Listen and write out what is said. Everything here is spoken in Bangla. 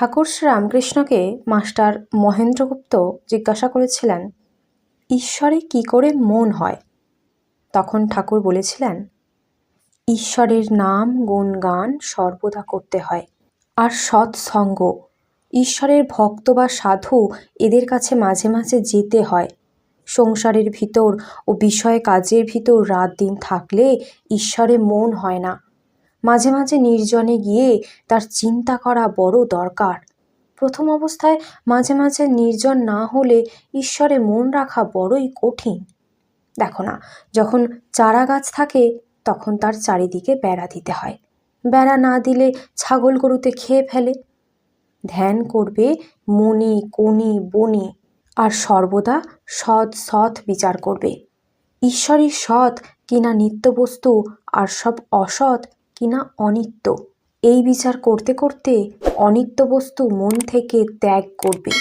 ঠাকুর শ্রীরামকৃষ্ণকে মাস্টার মহেন্দ্রগুপ্ত জিজ্ঞাসা করেছিলেন, ঈশ্বরে কি করে মন হয়? তখন ঠাকুর বলেছিলেন, ঈশ্বরের নাম গুণগান সর্বদা করতে হয়। আর সৎসঙ্গ, ঈশ্বরের ভক্ত বা সাধু এদের কাছে মাঝে মাঝে যেতে হয়। সংসারের ভিতর ও বিষয় কাজের ভিতর রাত দিন থাকলে ঈশ্বরে মন হয় না। মাঝে মাঝে নির্জনে গিয়ে তার চিন্তা করা বড় দরকার। প্রথম অবস্থায় মাঝে মাঝে নির্জন না হলে ঈশ্বরে মন রাখা বড়ই কঠিন। দেখো না, যখন চারা গাছ থাকে, তখন তার চারিদিকে বেড়া দিতে হয়। বেড়া না দিলে ছাগল গরুতে খেয়ে ফেলে। ধ্যান করবে মনে, কোণে, বনে, আর সর্বদা সৎ সৎ বিচার করবে। ঈশ্বরই সৎ কিনা নিত্যবস্তু আর সব অসৎ কিনা অনিত্য। এই বিচার করতে করতে অনিত্য বস্তু মন থেকে ত্যাগ করবে।